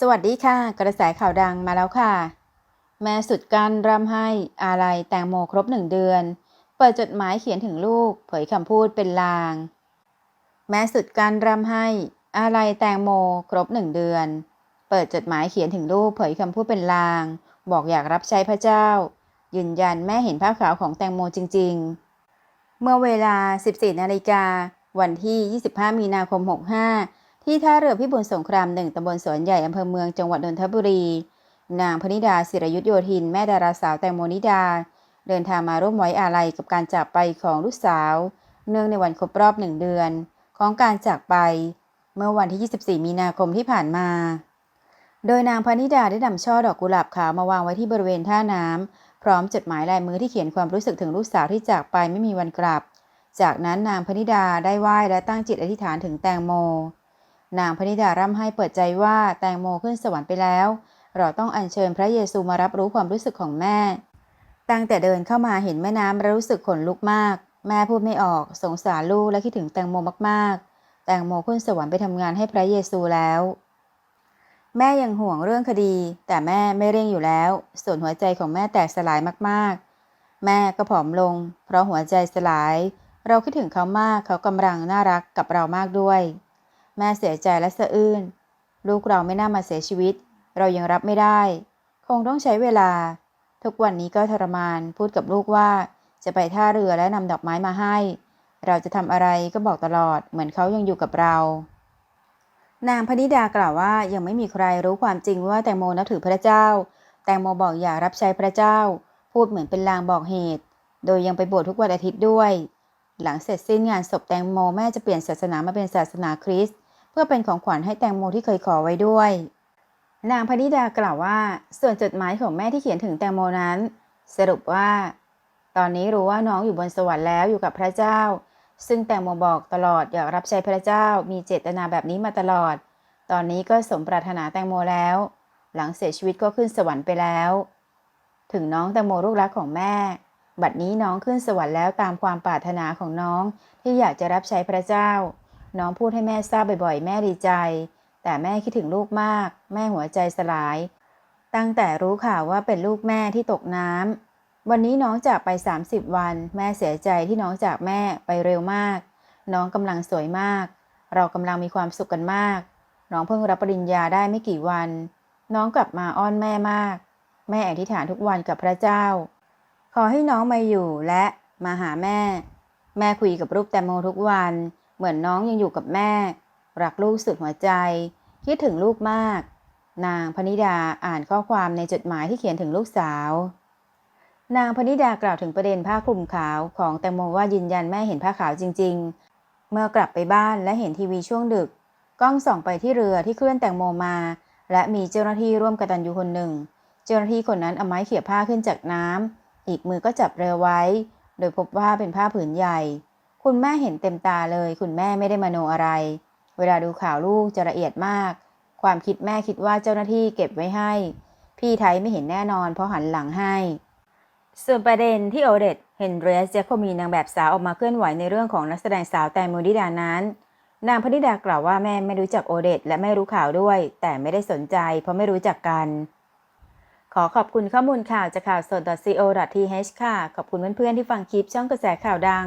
สวัสดีค่ะ กระแสข่าวดังมาแล้วค่ะ แม่สุดกันร่ำให้อาลัยแตงโมครบหนึ่งเดือน เปิดจดหมายเขียนถึงลูก เผยคำพูดเป็นลาง แม่สุดกันร่ำให้อาลัยแตงโมครบหนึ่งเดือน เปิดจดหมายเขียนถึงลูกเผยคำพูดเป็นลาง บอกอยากรับใช้พระเจ้า ยืนยันแม่เห็นภาพขาวของแตงโมจริง ๆ เมื่อเวลา 14นาฬิกาวันที่ 25 มีนาคม 65 ที่ท่าเรือพิบูลสงครามหนึ่งตำบลสวนใหญ่อำเภอเมืองจังหวัดนนทบุรี นางพนิดาศิรยุทธโยธิน แม่ดาราสาวแตงโมนิดา เดินทางมาร่วมไว้อาลัยกับการจากไปของลูกสาว เนื่องในวันครบรอบหนึ่งเดือน ของการจากไป เมื่อวันที่ 24 มีนาคมที่ผ่านมา โดยนางพนิดาได้นำช่อดอกกุหลาบขาวมาวางไว้ที่บริเวณท่าน้ำพร้อมจดหมายลายมือที่เขียนความรู้สึกถึงลูกสาวที่จากไปไม่มีวันกลับ จากนั้นนางพนิดาได้ไหว้และตั้งจิตอธิษฐานถึงแตงโม นางพนิดาร่ำให้เปิดใจว่าแตงโมขึ้นสวรรค์ไปแล้ว เราต้องอัญเชิญพระเยซูมารับรู้ความรู้สึกของแม่ ตั้งแต่เดินเข้ามาเห็นแม่น้ำแล้วรู้สึกขนลุกมาก แม่พูดไม่ออกสงสารลูกและคิดถึงแตงโมมากๆ แตงโมขึ้นสวรรค์ไปทำงานให้พระเยซูแล้ว แม่ยังห่วงเรื่องคดี แต่แม่ไม่เร่งอยู่แล้ว ส่วนหัวใจของแม่แตกสลายมากๆ แม่ก็ผอมลง เพราะหัวใจสลาย เราคิดถึงเขามากเขากำลังน่ารักกับเรามากด้วย แม่เสียใจและสะอื้น ลูกเราไม่น่ามาเสียชีวิต เรายังรับไม่ได้ คงต้องใช้เวลา ทุกวันนี้ก็ทรมาน พูดกับลูกว่า จะไปท่าเรือและนำดอกไม้มาให้ เราจะทำอะไรก็บอกตลอด เหมือนเขายังอยู่กับเรา นางพนิดากล่าวว่ายังไม่มีใครรู้ความจริงว่าแตงโมนับถือพระเจ้า แตงโมบอกอยากรับใช้พระเจ้า พูดเหมือนเป็นลางบอกเหตุ โดยยังไปบวชทุกวันอาทิตย์ด้วยหลังเสร็จสิ้นงานศพแตงโมแม่จะเปลี่ยนศาสนามาเป็นศาสนาคริสต์ พื่อเป็นของขวัญให้แตงโมที่เคยขอไว้ด้วย นางพนิดากล่าวว่า ส่วนจดหมายของแม่ที่เขียนถึงแตงโมนั้น สรุปว่า ตอนนี้รู้ว่าน้องอยู่บนสวรรค์แล้วอยู่กับพระเจ้า ซึ่งแตงโมบอกตลอดอยากรับใช้พระเจ้ามีเจตนาแบบนี้มาตลอด ตอนนี้ก็สมปรารถนาแตงโมแล้ว หลังเสียชีวิตก็ขึ้นสวรรค์ไปแล้ว ถึงน้องแตงโมลูกรักของแม่ บัดนี้น้องขึ้นสวรรค์แล้วตามความปรารถนาของน้องที่อยากจะรับใช้พระเจ้า น้องพูดให้แม่ทราบบ่อยๆ แม่ดีใจ แต่แม่คิดถึงลูกมาก แม่หัวใจสลาย ตั้งแต่รู้ข่าวว่าเป็นลูกแม่ที่ตกน้ำวันนี้น้องจากไป 30 วัน แม่เสียใจที่น้องจากแม่ไปเร็วมาก น้องกำลังสวยมาก เรากำลังมีความสุขกันมาก น้องเพิ่งรับปริญญาได้ไม่กี่วัน น้องกลับมาอ้อนแม่มาก แม่อธิษฐานทุกวันกับพระเจ้า ขอให้น้องมาอยู่และมาหาแม่ แม่คุยกับรูปแตงโมทุกวัน เหมือนน้องยังอยู่กับแม่ รักลูกสุดหัวใจ คิดถึงลูกมาก นางพนิดาอ่านข้อความในจดหมายที่เขียนถึงลูกสาว นางพนิดากล่าวถึงประเด็นผ้าคลุมขาวของแตงโมว่ายืนยันแม่เห็นผ้าขาวจริง ๆ เมื่อกลับไปบ้านและเห็นทีวีช่วงดึก กล้องส่องไปที่เรือที่เคลื่อนแตงโมมา และมีเจ้าหน้าที่ร่วมกตันยูคนหนึ่ง เจ้าหน้าที่คนนั้นเอาไม้เขี่ยผ้าขึ้นจากน้ำอีกมือก็จับเรือไว้ โดยพบว่าเป็นผ้าผืนใหญ่ คุณแม่เห็นเต็มตาเลย คุณแม่ไม่ได้มโนอะไร เวลาดูข่าวลูกจะละเอียดมาก ความคิดแม่คิดว่าเจ้าหน้าที่เก็บไว้ให้ พี่ไทยไม่เห็นแน่นอนเพราะหันหลังให้ ส่วนประเด็นที่โอเดตเฮนเรียสเจคโคมีนางแบบสาวออกมาเคลื่อนไหวในเรื่องของนักแสดงสาวแตงโมนิดานั้น นางพนิดากล่าวว่าแม่ไม่รู้จักโอเดตและไม่รู้ข่าวด้วย แต่ไม่ได้สนใจ เพราะไม่รู้จักกัน ขอขอบคุณข้อมูลข่าวจากข่าวสด .co.th ค่ะ ขอบคุณเพื่อนๆที่ฟังคลิปช่องกระแสข่าวดัง